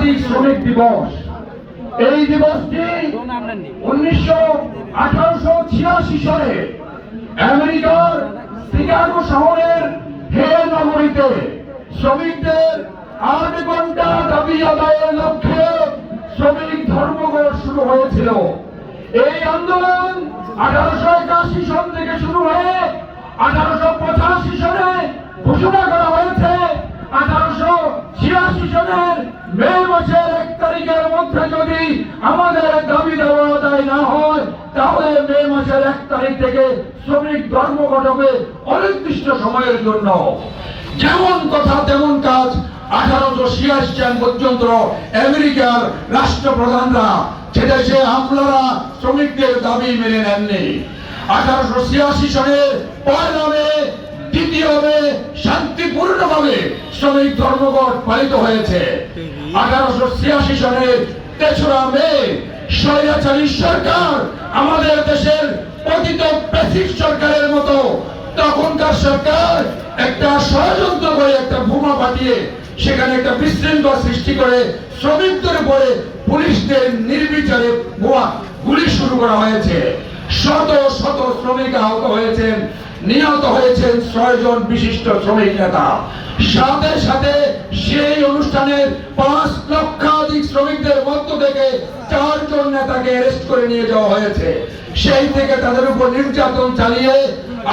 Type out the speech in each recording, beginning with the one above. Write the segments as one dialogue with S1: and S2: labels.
S1: আন্তর্জাতিক শ্রমিক দিবস। এই দিবসটি উনিশশো আঠারোশো ছিয়াশি সালে আমেরিকার শিকাগো শহরের হে নগরীতে শ্রমিকদের আট ঘণ্টা দাবি আদায়ের লক্ষ্যে শ্রমিক ধর্মঘট শুরু হয়েছিল। এই আন্দোলন আঠারোশো একাশি সন থেকে শুরু হয়ে আঠারোশো পঁচাশি সনে ঘোষণা করা হয়েছে আঠারোশো ছিয়াশি সনের মে মাসের এক তারিখের মধ্যে যদি আমাদের দাবি দেওয়া আদায় না হয়, তাহলে মে মাসের এক তারিখ থেকে শ্রমিক ধর্মঘট হবে অনির্দিষ্ট সময়ের জন্য। যেমন কথা, তেমন কাজ আঠারোশো ছিয়াশি সাল পর্যন্ত আমেরিকার রাষ্ট্রপ্রধানরা সেদেশে আমলারা শ্রমিকদের দাবি মেনে নেননি। আঠারোশো ছিয়াশি সনের পয়লা মে, দ্বিতীয় মে শান্তিপূর্ণভাবে শ্রমিক ধর্মঘট পালিত হয়েছে। আঠারোশো ছিয়াশি সনের তেসরা মে, স্বৈরাচারী সরকার আমাদের দেশের পতিত প্যাসিভ সরকারের মতো তখনকার সরকার একটা ষড়যন্ত্র করে একটা বোমা পাঠিয়ে সেখানে একটা বিশৃঙ্খল সৃষ্টি করে শ্রমিকদের উপরে পুলিশদের নির্বিচারে গুলি শুরু করা হয়েছে। শত শত শ্রমিক আহত হয়েছেন। নিহত হয়েছেন ছয় জন বিশিষ্ট শ্রমিক নেতা। সাথে সাথে সেই অনুষ্ঠানের পাঁচ লক্ষাধিক শ্রমিকদের মধ্য থেকে চারজন নেতাকে অ্যারেস্ট করে নিয়ে যাওয়া হয়েছে। সেই থেকে তাদের উপর নির্যাতন চালিয়ে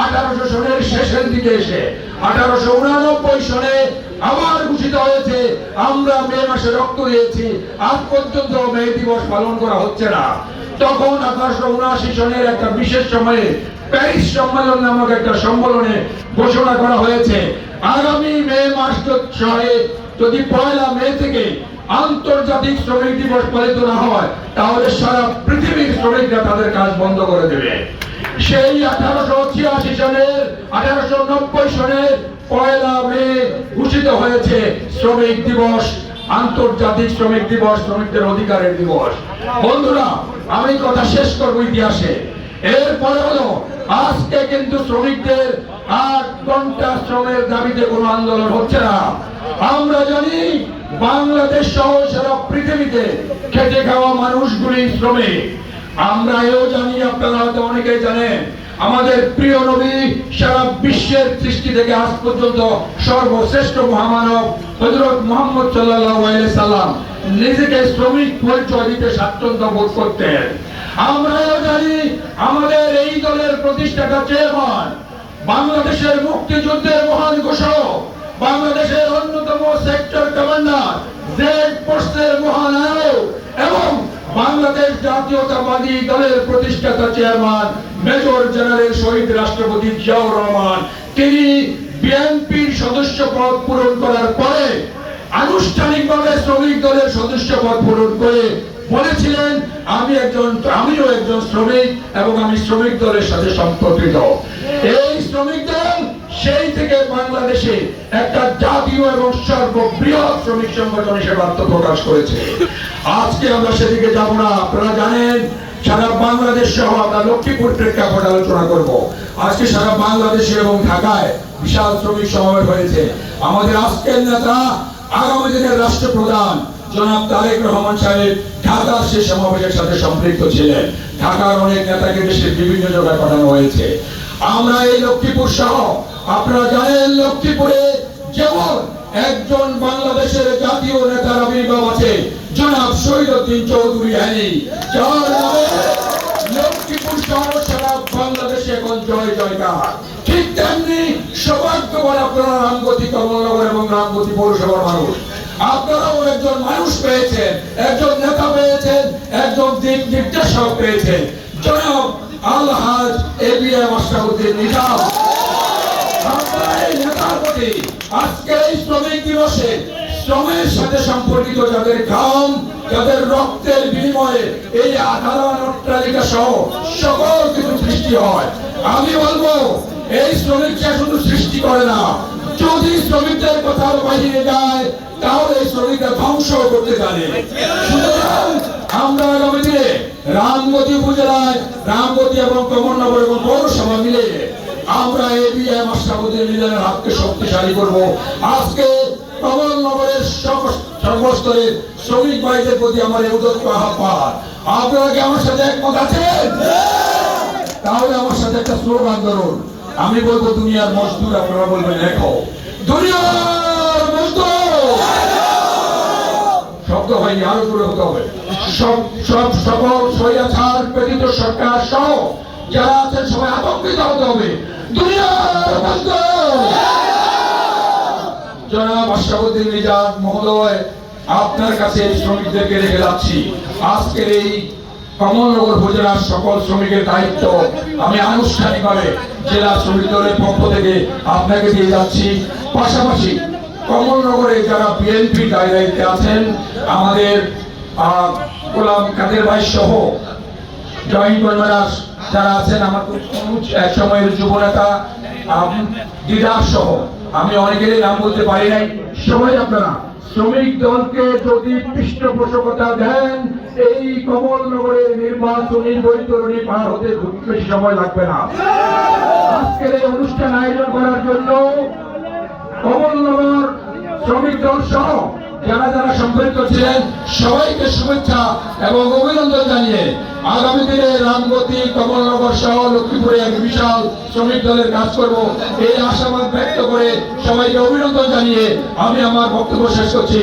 S1: আঠারোশো সনের শেষের দিকে এসে, আঠারোশো উনানব্বই সনে আবার ঘোষিত হয়েছে, আমরা মে মাসে রক্ত দিয়েছি, আজ পর্যন্ত মে দিবস পালন করা হচ্ছে না। তখন আঠারোশো উনআশি সনের একটা বিশেষ সময়ে প্যারিস সম্মেলন নামক একটা সম্মেলনে ঘোষণা করা হয়েছে। আগামী মে মাস ছয়ে। যদি পয়লা মে থেকে আন্তর্জাতিক শ্রমিক দিবস পালিত না হয়, তাহলে সারা পৃথিবীর শ্রমিকরা তাদের কাজ বন্ধ করে দেবে। সেই আঠারোশো ছিয়াশি সনের আঠারোশো নব্বই সনের পয়লা মে ঘোষিত হয়েছে শ্রমিক দিবস, আন্তর্জাতিক শ্রমিক দিবস, শ্রমিকদের অধিকারের দিবস। বন্ধুরা, আমি কথা শেষ করব ইতিহাসে। এরপরে হলো আজকে কিন্তু শ্রমিকদের আট ঘণ্টা শ্রমের দাবিতে কোনো আন্দোলন হচ্ছে না। আমরা জানি বাংলাদেশ সহ সারা পৃথিবীতে খেটে খাওয়া মানুষগুলি শ্রমিক। আমরা এও জানি, আপনারা হয়তো অনেকেই জানেন, আমাদের প্রিয় নবী সারা বিশ্বের সৃষ্টি থেকে আজ পর্যন্ত সর্বশ্রেষ্ঠ মহামানব হজরত মোহাম্মদ সাল্লাহ সাল্লাম নিজেকে শ্রমিক পরিচয় দিতে স্বাচ্ছন্দ্য বোধ করতেন। আমরাও জানি আমাদের দলের প্রতিষ্ঠাতা চেয়ারম্যান, বাংলাদেশের মুক্তিযুদ্ধের মহান ঘোষক, বাংলাদেশের অন্যতম সেক্টর কমান্ডার জেড পোস্টের মহানায়ক এবং বাংলাদেশ জাতীয়তাবাদী দলের প্রতিষ্ঠাতা চেয়ারম্যান, মেজর জেনারেল শহীদ রাষ্ট্রপতি জিয়াউর রহমান। তিনি বিএনপির সদস্য পদ পূরণ করার পরে আনুষ্ঠানিকভাবে শ্রমিক দলের সদস্য পদ পূরণ করে বলেছিলেন, আমি একজন, আমিও একজন শ্রমিক এবং আমি শ্রমিক দলের সাথে সম্পর্কিত। এই শ্রমিক দল সেই থেকে বাংলাদেশে একটা জাতীয় এবং সর্ববৃহৎ শ্রমিক সংগঠন হিসেবে আত্মপ্রকাশ করেছে। আজকে আমরা সেদিকে যাব না, আপনারা জানেন, সারা বাংলাদেশ সহ আমরা লক্ষ্মীপুর প্রেক্ষাপট আলোচনা করব। আজকে সারা বাংলাদেশে এবং ঢাকায় বিশাল শ্রমিক সমাবেশ হয়েছে। আমাদের আজকের নেতা আগামী দিনের রাষ্ট্রপ্রধান জনাব তারেক রহমান সাহেব ঢাকার সে সমাবেশের সাথে সম্পৃক্ত ছিলেন। ঢাকার অনেক নেতাকে দেশের বিভিন্ন জায়গায় পাঠানো হয়েছে। আমরা এই লক্ষ্মীপুর সহ, আপনারা জানেন লক্ষ্মীপুরে যেমন একজন বাংলাদেশের জাতীয় নেতার আবির্ভাব আছে, জনাব শহীদুদ্দিন চৌধুরী হ্যানি লক্ষ্মীপুর শহর সারা বাংলাদেশে এখন জয় জয়কার তেমনি সৌভাগ্যবান আপনারা রামগতি কমলনগর এবং রামগতি পৌরসভার মানুষ। আপনারাও একজন মানুষ পেয়েছেন, একজন নেতা পেয়েছেন, একজন দিক নির্দেশক পেয়েছেন। জনাব আলহাজ নিজাম। আজকে এই শ্রমিক দিবসে শ্রমের সাথে সম্পর্কিত যাদের ঘাম, যাদের রক্তের বিনিময়ে এই আধারণ অট্টালিকা সহ সকল কিছু সৃষ্টি হয়, আমি বলব এই শ্রমিকরা শুধু সৃষ্টি করে না যদি শ্রমিকদের কথার বাহিরে যায় তাহলে শ্রমিকরা ধ্বংস করতে জানে সুতরাং আমরা আগামী দিনে রামগতি উপজেলায় রামগতি এবং কমলনগর এবং পৌরসভা মিলে আমরা এবিএম আশরাফুদ্দিন মিলনের হাতকে শক্তিশালী করব। আজকে কমলনগরের সর্ব- সর্বস্তরের শ্রমিক ভাইদের প্রতি আমার এই উদত্ত আহ্বান। আপনারা কি আমার সাথে একমত আছেন? তাহলে আমার সাথে একটা স্লোগান ধরুন। আমি বলব দুনিয়ার মজদুর আপনারা বলবেন মজদুর শব্দ হয়নি, আরও দূরে হতে হবে। সব সব সকল সরকার সহ যারা আছেন সবাই আতঙ্কিত হতে হবে। জনাব আশরাফুদ্দিন মহোদয়, আপনার কাছে শ্রমিকদেরকে রেখে যাচ্ছি। আজকের এই কমলনগর উপজেলার সকল শ্রমিকের দায়িত্ব আমি আনুষ্ঠানিকভাবে জেলা শ্রমিক দলের পক্ষ থেকে আপনাকে দিয়ে যাচ্ছি। পাশাপাশি কমলনগরে যারা বিএনপি দায়িত্বে আছেন, আমাদের গোলাম কাদের ভাই সহ জয়েন্ট কনভেনার যারা আছেন, আমার এক সময়ের যুবনেতা দিদার সহ, আমি অনেকেরই নাম বলতে পারি নাই। সবাই আপনারা শ্রমিক দলকে যদি পৃষ্ঠপোষকতা দেন, এই কমলনগরের নির্বাচনী বৈতরণী পার হতে বেশি সময় লাগবে না। আজকের এই অনুষ্ঠান আয়োজন করার জন্য কমলনগর শ্রমিক দল সহ যারা যারা সম্পৃক্ত ছিলেন, সবাইকে শুভেচ্ছা এবং অভিনন্দন জানিয়ে আগামী দিনে রামগতি, কমলনগর সহ লক্ষ্মীপুরে এক বিশাল শ্রমিক দলের কাজ করব। এই আশাবাদ ব্যক্ত করে সবাইকে অভিনন্দন জানিয়ে আমি আমার বক্তব্য শেষ করছি।